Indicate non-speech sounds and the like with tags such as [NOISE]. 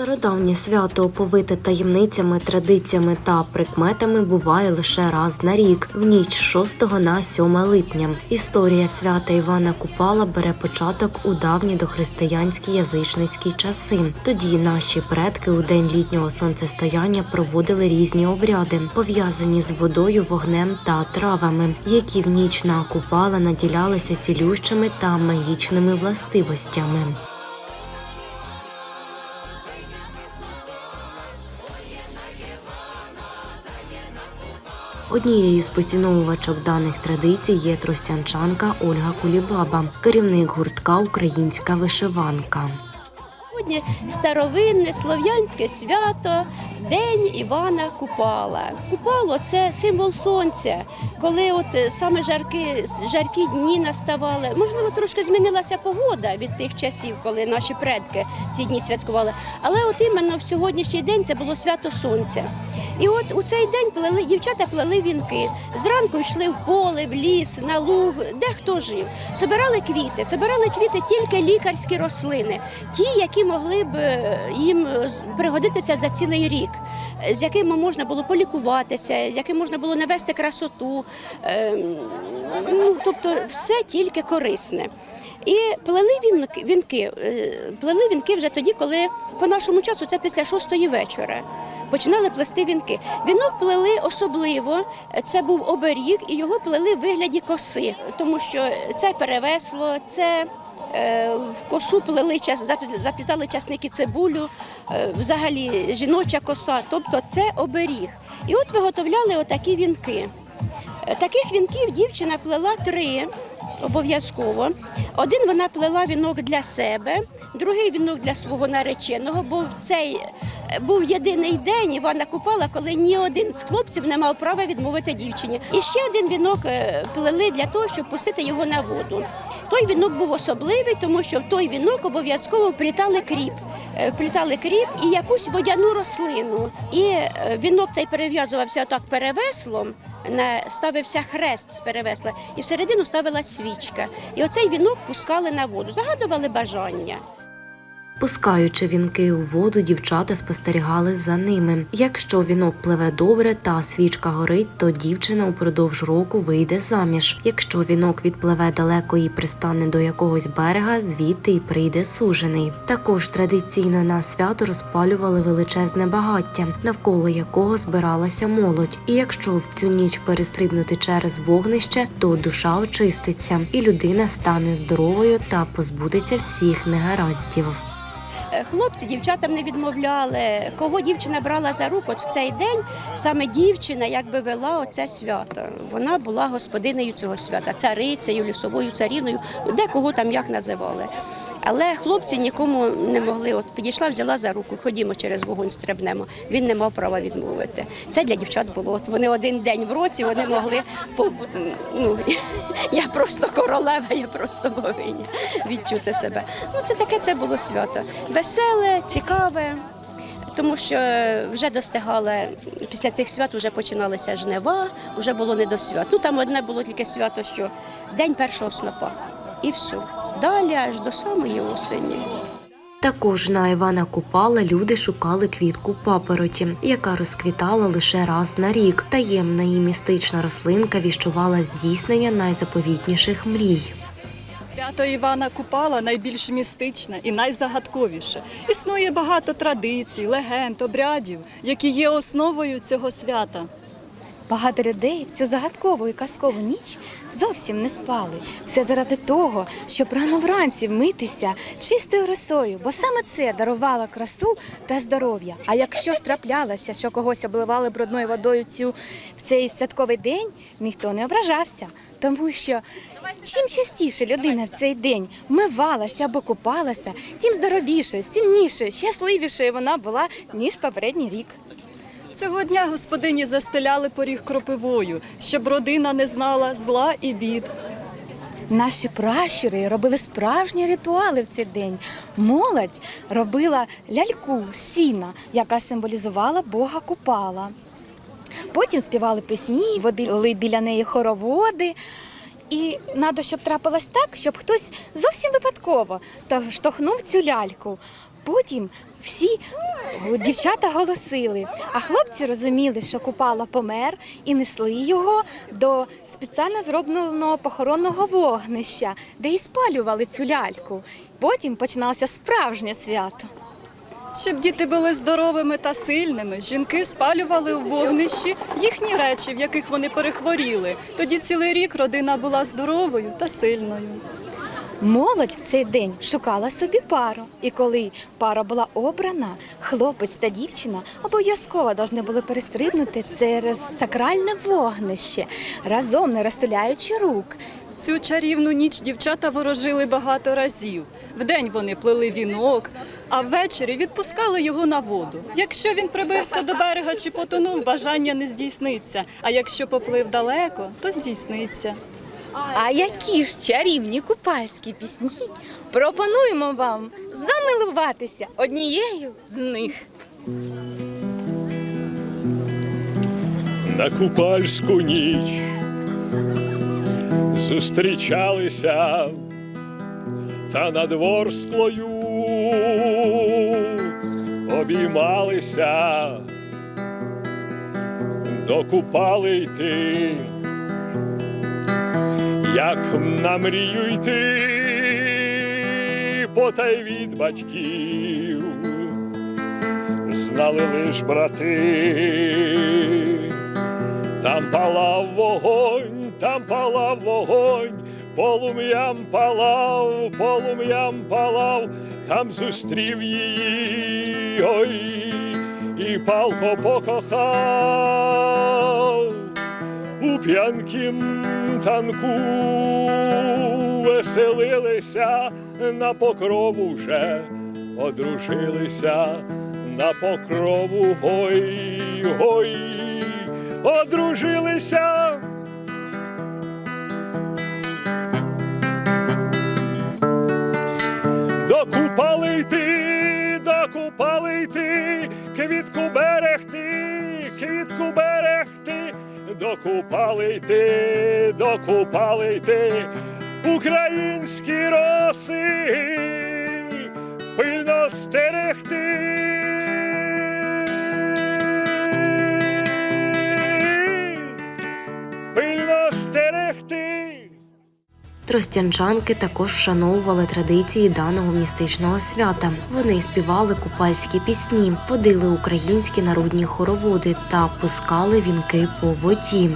Стародавнє свято оповите таємницями, традиціями та прикметами буває лише раз на рік, в ніч з 6 на 7 липня. Історія свята Івана Купала бере початок у давні дохристиянські язичницькі часи. Тоді наші предки у день літнього сонцестояння проводили різні обряди, пов'язані з водою, вогнем та травами, які в ніч на Купала наділялися цілющими та магічними властивостями. Однією з поціновувачок даних традицій є тростянчанка Ольга Кулібаба, керівник гуртка Українська вишиванка. Сьогодні старовинне слов'янське свято День Івана Купала. Купало це символ сонця. Коли от е, саме жаркі, жаркі дні наставали, можливо, трошки змінилася погода від тих часів, коли наші предки ці дні святкували. Але от іменно в сьогоднішній день це було свято сонця. І от у цей день плели дівчата плели вінки. Зранку йшли в поле, в ліс, на луг, де хто жив. Собирали квіти, собирали квіти тільки лікарські рослини, ті, які могли б е, їм е, пригодитися за цілий рік, з якими можна було полікуватися, з яким можна було навести красоту. Ем, ну, тобто все тільки корисне. І плели вінки, е, плели вінки вже тоді, коли по нашому часу це після шостої вечора. Починали плести вінки. Вінок плели особливо. Це був оберіг, і його плели в вигляді коси, тому що це перевесло, це е, в косу плели час, часники цибулю, взагалі жіноча коса, тобто це оберіг. І от виготовляли отакі вінки. Е, Таких вінків дівчина плела три обов'язково. Один вона плела вінок для себе, другий вінок для свого нареченого, бо в цей е, був єдиний день Івана Купала, коли ні один з хлопців не мав права відмовити дівчині. І ще один вінок е, плели для того, щоб пустити його на воду. Той вінок був особливий, тому що в той вінок обов'язково вплітали кріп. Е, Вплітали кріп і якусь водяну рослину. І е, вінок цей перев'язувався так перевеслом, ставився хрест з перевесла, і всередину ставила свічка. І оцей вінок пускали на воду, загадували бажання. Пускаючи вінки у воду, дівчата спостерігали за ними. Якщо вінок пливе добре та свічка горить, то дівчина упродовж року вийде заміж. Якщо вінок відпливе далеко і пристане до якогось берега, звідти й прийде сужений. Також традиційно на свято розпалювали величезне багаття, навколо якого збиралася молодь. І якщо в цю ніч перестрибнути через вогнище, то душа очиститься, і людина стане здоровою та позбудеться всіх негараздів. Хлопці дівчатам не відмовляли. Кого дівчина брала за руку, от в цей день саме дівчина якби вела оце свято. Вона була господинею цього свята, царицею, лісовою царівною, де кого там як називали. Але хлопці нікому не могли. От підійшла, взяла за руку, ходімо через вогонь, стрибнемо. Він не мав права відмовити. Це для дівчат було. От вони один день в році вони могли ну [LAUGHS] я просто королева, я просто богиня відчути себе. Ну це таке це було свято. Веселе, цікаве. Тому що вже достигали після цих свят, вже починалися жнива, вже було не до свят. Ну там одне було тільки свято, що день першого снопа. І все. Далі аж до самої осені. Також на Івана Купала люди шукали квітку папороті, яка розквітала лише раз на рік. Таємна і містична рослинка віщувала здійснення найзаповітніших мрій. Свято Івана Купала найбільш містичне і найзагадковіше. Існує багато традицій, легенд, обрядів, які є основою цього свята. Багато людей в цю загадкову і казкову ніч зовсім не спали. Все заради того, щоб рано вранці вмитися чистою росою, бо саме це дарувало красу та здоров'я. А якщо ж траплялося, що когось обливали брудною водою цю в цей святковий день, ніхто не ображався, тому що чим частіше людина в цей день вмивалася або купалася, тим здоровішою, сильнішою, щасливішою вона була ніж попередній рік. Цього дня господині застеляли поріг кропивою, щоб родина не знала зла і бід. Наші пращури робили справжні ритуали в цей день. Молодь робила ляльку сіна, яка символізувала Бога Купала. Потім співали пісні, водили біля неї хороводи. І треба, щоб трапилось так, щоб хтось зовсім випадково штовхнув цю ляльку Потім всі дівчата голосили, а хлопці розуміли, що Купала помер і несли його до спеціально зробленого похоронного вогнища, де і спалювали цю ляльку. Потім починалося справжнє свято. Щоб діти були здоровими та сильними, жінки спалювали у вогнищі їхні речі, в яких вони перехворіли. Тоді цілий рік родина була здоровою та сильною. Молодь в цей день шукала собі пару, і коли пара була обрана, хлопець та дівчина обов'язково повинні були перестрибнути через сакральне вогнище, разом не розтуляючи рук. Цю чарівну ніч дівчата ворожили багато разів. Вдень вони плели вінок, а ввечері відпускали його на воду. Якщо він прибився до берега чи потонув, бажання не здійсниться. А якщо поплив далеко, то здійсниться. А які ж чарівні купальські пісні пропонуємо вам замилуватися однією з них. на купальську ніч зустрічалися та над ворсклою обіймалися, до купали йти, як на мрію йти, потай від батьків знали лиш брати. Там палав вогонь, там палав вогонь, полум'ям палав, полум'ям палав, там зустрів її, ой, і палко покохав у п'янкім танку. Веселилися на покрову вже одружилися на покрову. Гой, гой, одружилися. Докупали йти, докупали йти, квітку берегти, квітку берегти, докупали йти, докупали йти, українські роси пильно стерегти. Пильно стерегти. Тростянчанки також вшановували традиції даного містичного свята. Вони співали купальські пісні, водили українські народні хороводи та пускали вінки по воді.